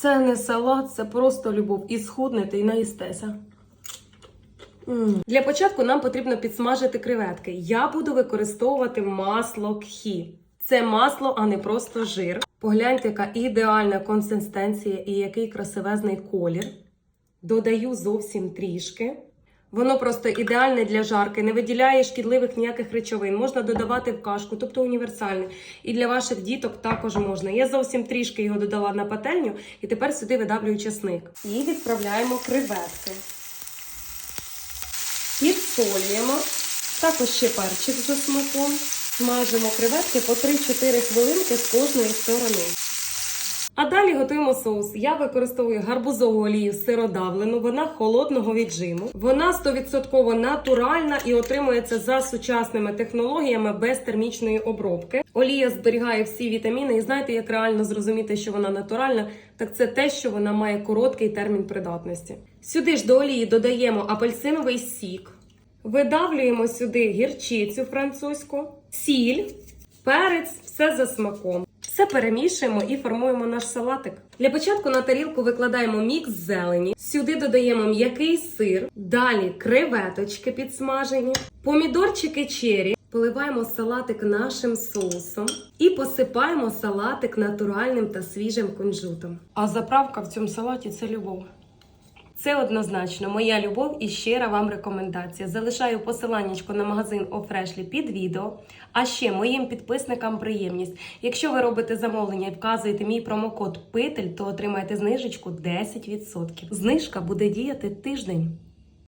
Це не салат, це просто любов. І схуднете, і наїстеся. Для початку нам потрібно підсмажити креветки. Я буду використовувати масло кхі. Це масло, а не просто жир. Погляньте, яка ідеальна консистенція і який красивезний колір. Додаю зовсім трішки. Воно просто ідеальне для жарки, не виділяє шкідливих ніяких речовин. Можна додавати в кашку, тобто універсальне. І для ваших діток також можна. Я зовсім трішки його додала на пательню, і тепер сюди видавлюю чесник. І відправляємо креветки. Підсолюємо. Також ще перчик за смаком. Смажимо креветки по 3-4 хвилинки з кожної сторони. А далі готуємо соус. Я використовую гарбузову олію сиродавлену, вона холодного віджиму. Вона 100% натуральна і отримується за сучасними технологіями без термічної обробки. Олія зберігає всі вітаміни, і знаєте, як реально зрозуміти, що вона натуральна, так це те, що вона має короткий термін придатності. Сюди ж до олії додаємо апельсиновий сік, видавлюємо сюди гірчицю французьку, сіль, перець, все за смаком. Все перемішуємо і формуємо наш салатик. Для початку на тарілку викладаємо мікс зелені. Сюди додаємо м'який сир, далі креветочки підсмажені, помідорчики чері. Поливаємо салатик нашим соусом і посипаємо салатик натуральним та свіжим кунжутом. А заправка в цьому салаті це любов. Це однозначно моя любов і щира вам рекомендація. Залишаю посиланнячко на магазин Офрешлі під відео. А ще моїм підписникам приємність. Якщо ви робите замовлення і вказуєте мій промокод Питель, то отримаєте знижечку 10%. Знижка буде діяти тиждень.